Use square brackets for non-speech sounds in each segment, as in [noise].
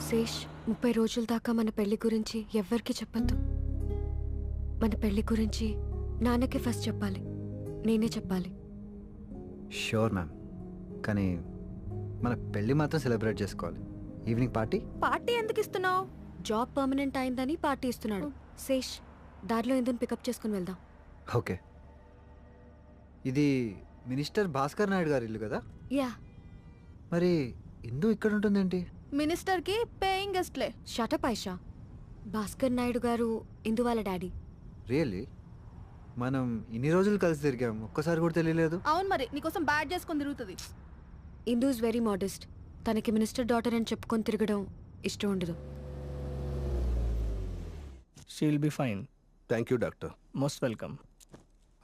శేష్ ముప్పై రోజుల దాకా మన పెళ్ళి గురించి ఎవ్వరికీ చెప్పొద్దు. మన పెళ్ళి గురించి నాన్నకి ఫస్ట్ చెప్పాలి. నేనే చెప్పాలి. షూర్ మ్యామ్ కానీ మన పెళ్ళి మాత్రం సెలబ్రేట్ చేసుకోవాలి. ఈవినింగ్ పార్టీ పార్టీ ఎందుకు ఇస్తున్నావు? జాబ్ పర్మనెంట్ అయిందని పార్టీ ఇస్తున్నాడు. శేష్ దారిలో ఎందుకు పికప్ చేసుకుని వెళ్దాం. ఓకే ఇది మినిస్టర్ భాస్కర్ నాయుడు గారి ఇల్లు కదా? యా మరి ఇందు ఇక్కడ ఉంటుందేంటి మినిస్టర్కి పేయింగ్ గెస్ట్లే షటప్ ఐషా భాస్కర్ నాయుడు గారు ఇందు వాళ్ళ డాడీ. రియల్లీ మనం ఇన్ని రోజులు కలిసి తిరిగాం. ఒక్కసారి కూడా తెలియలేదు? అవును మరి నీకోసం బ్యాడ్ చేసుకొని తిరుగుతుంది. ఇందు ఇస్ వెరీ మోడెస్ట్ తనకి మినిస్టర్ డాటర్ అని చెప్పుకొని తిరగడం ఇష్టం ఉండదు. She'll be fine thank you doctor most welcome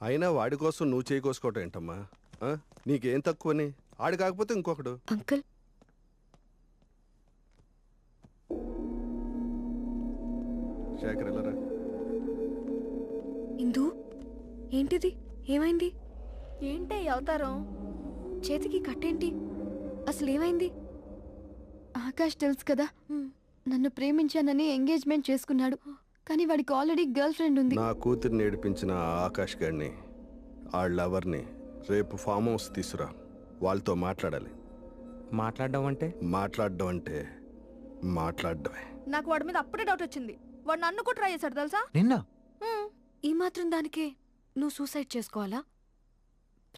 అయినా వాడి కోసం నువ్వు చేయి కోసుకోవటం ఏంటమ్మా? ఆ? నీకేం తక్కువని? ఆడు కాకపోతే ఇంకొకడు. అంకుల్ శేఖర్ వెళ్ళరా? ఇందు ఏంటిది? ఏమైంది? ఏంటి ఈ అవతారం? చేతికి కట్టేంటి? అసలు ఏమైంది ఆకాష్ తెలుసు కదా నన్ను ప్రేమించానని ఎంగేజ్మెంట్ చేసుకున్నాడు. కానీ వాడికి ఆల్రెడీ గర్ల్ ఫ్రెండ్ ఉంది. నా కూతుర్ని ఏడిపించిన ఆ ఆకాష్ గారిని ఆ లవర్ని రేపు ఫామ్ హౌస్ తీసురా వాళ్ళతో మాట్లాడాలి. మాట్లాడడం అంటే? మాట్లాడడం అంటే మాట్లాడడమే. నాకు వాడి మీద అప్పుడే డౌట్ వచ్చింది. వాడు నన్ను కూడా ట్రై చేశాడు తెలుసా? నిన్న. ఈ మాత్రం దానికే నువ్వు సూసైడ్ చేసుకోవాలా?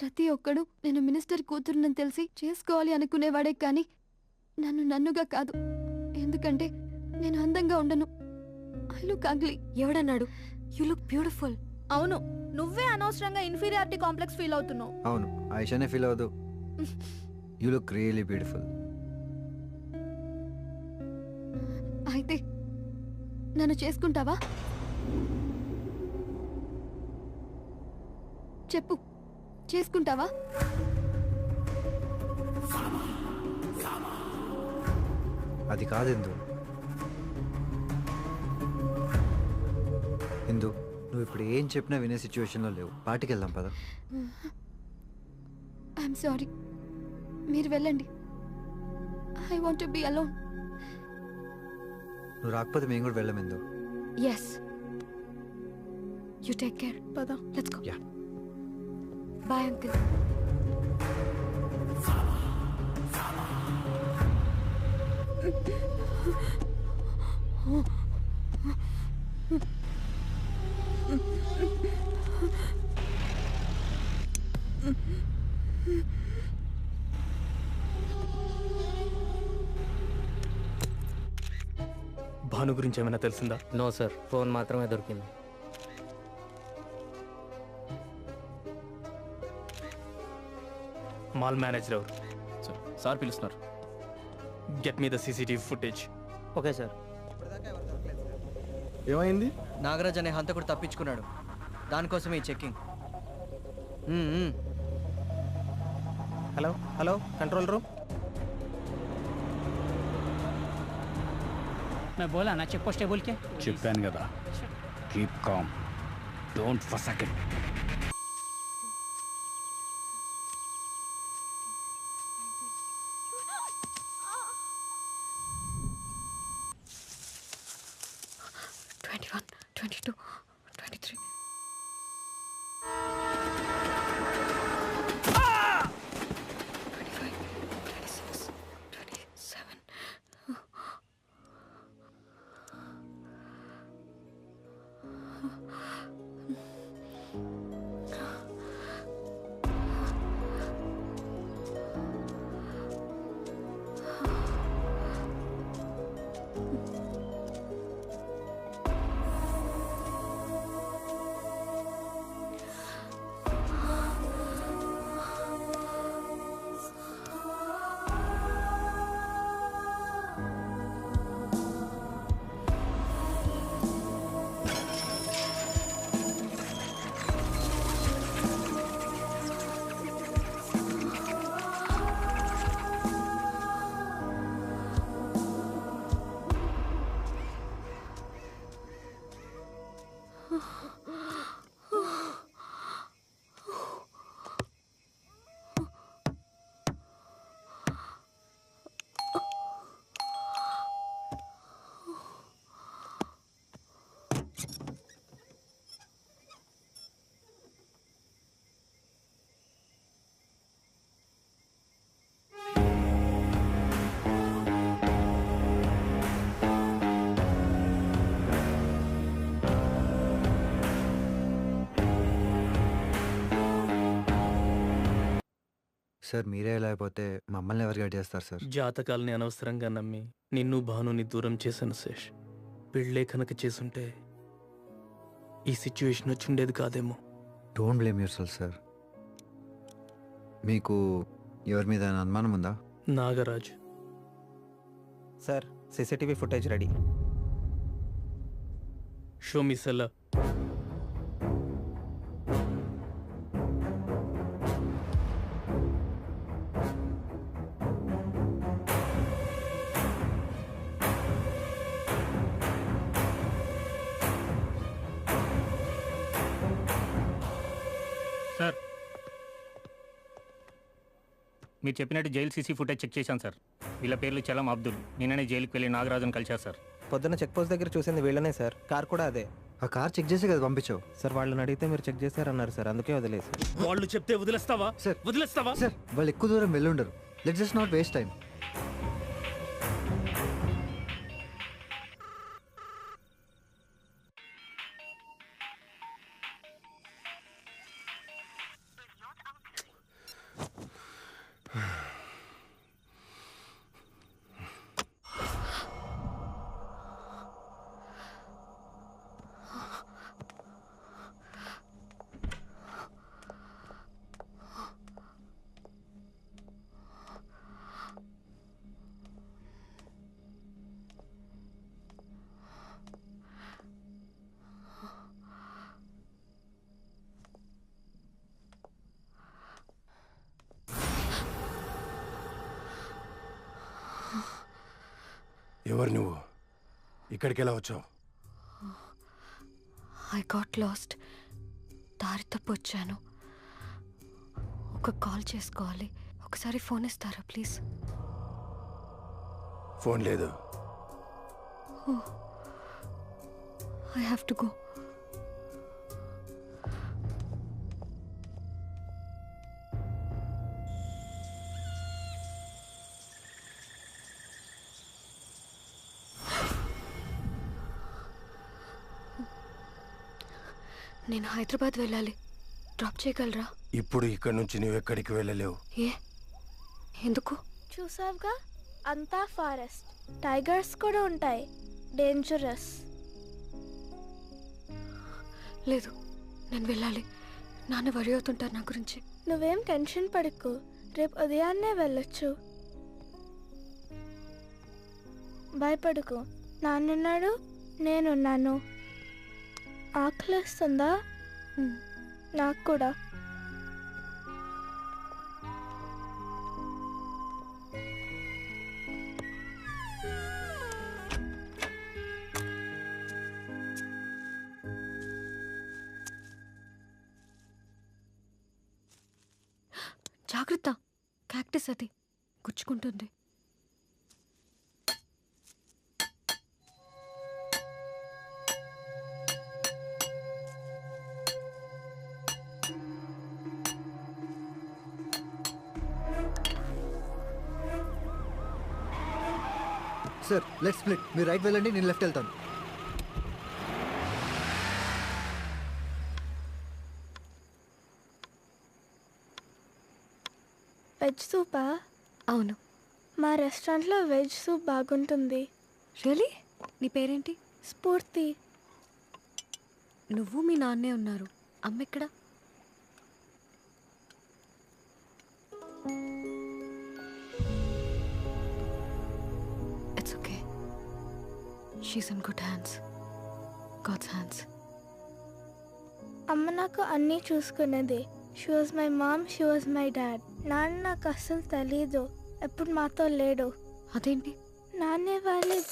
ప్రతి ఒక్కడు నేను మినిస్టర్ కూతురునని తెలిసి చేసుకోవాలి అనుకునేవాడే కానీ నన్ను నన్నుగా కాదు. ఎందుకంటే నేను అందంగా ఉండను. ఐ లుక్ అగ్లీ ఎవడన్నాడు? యు లుక్ బ్యూటిఫుల్ అవును. నువ్వే అనవసరంగా ఇన్ఫీరియారిటీ కాంప్లెక్స్ ఫీల్ అవుతున్నావు. అవును. ఆయిషానే ఫీల్ అవ్వదు. యూ లుక్ రియలీ బ్యూటిఫుల్ అయితే నన్ను చేసుకుంటావా? చెప్పు. చేసుకుంటావా? అది కాదు ఇందు నువ్వు ఇప్పుడు ఏం చెప్పినా వినే సిచ్యువేషన్లో లేవు. పార్టీకి వెళ్దాం పద ఐఎమ్ సారీ. మీరు వెళ్ళండి. I want be alone. నువ్వు రాకపోతే మేము కూడా వెళ్ళం Indu yes you take care పద. Let's go Yeah. Bye uncle [laughs] Bhanu గురించి ఏమైనా తెలిసిందా? నో సార్ ఫోన్ మాత్రమే దొరికింది. మాల్ మేనేజర్ ఎవరు? సార్ పిలుస్తున్నారు. Get me the CCTV footage. Okay sir. ఏమైంది? నాగరాజ్ అనే హంతకుడు తప్పించుకున్నాడు. దానికోసమే ఈ checking. Hello hello control room? मैं बोला ना चेक पोस्ट है बोल के చెప్పాను కదా keep calm don't for second sir మీరే ఇలా అయిపోతే మమ్మల్ని ఎవరు గైడ్ చేస్తారు సార్? జాతకాల్ని అనవసరంగా నమ్మి నిన్ను భానుని దూరం చేశాను శేష్. పెళ్ళే కనుక చేసుంటే ఈ సిచ్యువేషన్ వచ్చిండేది కాదేమో. Don't blame yourself sir. మీకు ఎవరి మీద అనుమానం ఉందా? Nagaraj. Sir CCTV footage ready. Show me సెల్ల sir. మీరు చెప్పినట్టు జైలు సీసీ ఫుటేజ్ చెక్ చేశాను సార్. వీళ్ళ పేర్లు చలం అబ్దుల్. నిన్ననే జైలుకి వెళ్ళి నాగరాజును కలిశారు సార్. పొద్దున్న చెక్ పోస్ట్ దగ్గర చూసింది వీళ్ళనే సార్. కార్ కూడా అదే. ఆ కార్ చెక్ చేసి కదా పంపించావు? సార్ వాళ్ళని అడిగితే మీరు చెక్ చేశారన్నారు సార్. అందుకే వదిలేసి వాళ్ళు చెప్తే వదిలేస్తావా? సార్ వదిలేస్తావా? సార్ వాళ్ళు ఎక్కువ దూరం వెళ్ళుండరు let just not waste time ఎవరు నువ్వు? ఇక్కడికి ఎలా వచ్చావు? ఐ గాట్ లాస్ట్ దారి తప్పు వచ్చాను. ఒక కాల్ చేసుకోవాలి. ఒకసారి ఫోన్ ఇస్తారా ప్లీజ్? ఫోన్ లేదు. ఐ హ్యావ్ టు గో నేను హైదరాబాద్ వెళ్ళాలి. డ్రాప్ చేయగలరా? ఇప్పుడు ఇక్కడి నుంచి నువ్వు ఎక్కడికి వెళ్ళలేవు. ఏ? ఎందుకు? చూసావుగా? అంతా ఫారెస్ట్. టైగర్స్ కూడా ఉంటాయి. డేంజరస్. లేదు నేను వెళ్ళాలి. నాన్న వరి అవుతుంటారు నా గురించి. నువ్వేం టెన్షన్ పడకు. రేపు ఉదయాన్నే వెళ్ళొచ్చు. భయపడకు. నాన్నున్నాడు నేనున్నాను. ఆకలేస్తుందా? నాకు కూడా. జాగ్రత్త. క్యాక్టస్ అది గుచ్చుకుంటుంది. సార్ లెట్ స్ప్లిట్ మీరు రైట్ వెళ్ళండి నేను లెఫ్ట్ వెళ్తాను. వెజ్ సూపా అవును. మా రెస్టారెంట్లో వెజ్ సూప్ బాగుంటుంది. రియలీ నీ పేరేంటి? స్ఫూర్తి. నువ్వు మీ నాన్నే ఉన్నారు. అమ్మ ఎక్కడ? She's in good hands god's hands అమ్మ నాకు అన్నీ చూసుకునేది she was my mom she was my dad నాన్న నాకు అస్సలు తెలీదు. ఎప్పుడు మాతో లేడు. అదేంటి? నాన్నే వాళ్ళే.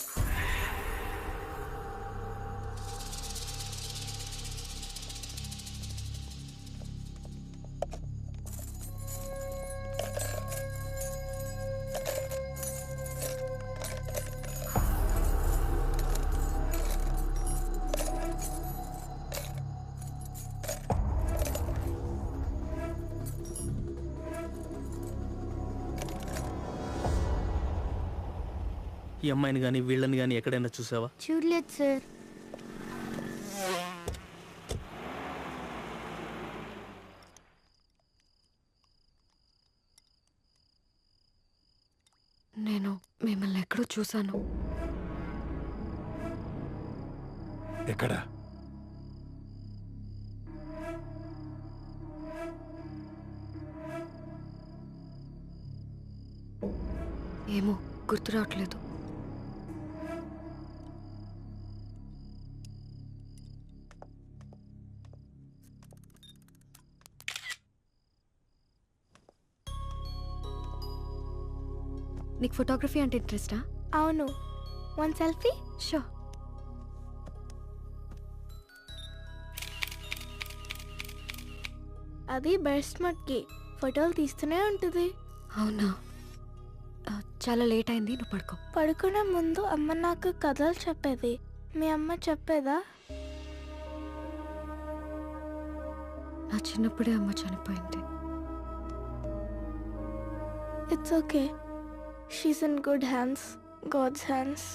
ఈ అమ్మాయిని కానీ వీళ్ళని కానీ ఎక్కడైనా చూసావా? చూడలేదు సార్. నేను మిమ్మల్ని ఎక్కడో చూశాను. ఎక్కడ? ఏమో గుర్తు రావట్లేదు. నీకు ఫోటోగ్రఫీ అంటే ఇంట్రెస్టా అవును. One selfie? షో అది బెస్ట్ మట్కి ఫోటోలు తీస్తూనే ఉంటుంది. అవునా? ఆ, చాలా లేట్ అయింది నువ్వు పడుకో. పడుకునే ముందు అమ్మ నాకు కథలు చెప్పేది. మీ అమ్మ చెప్పేదా? నా చిన్నప్పుడే అమ్మ చనిపోయింది. It's okay she's in good hands god's hands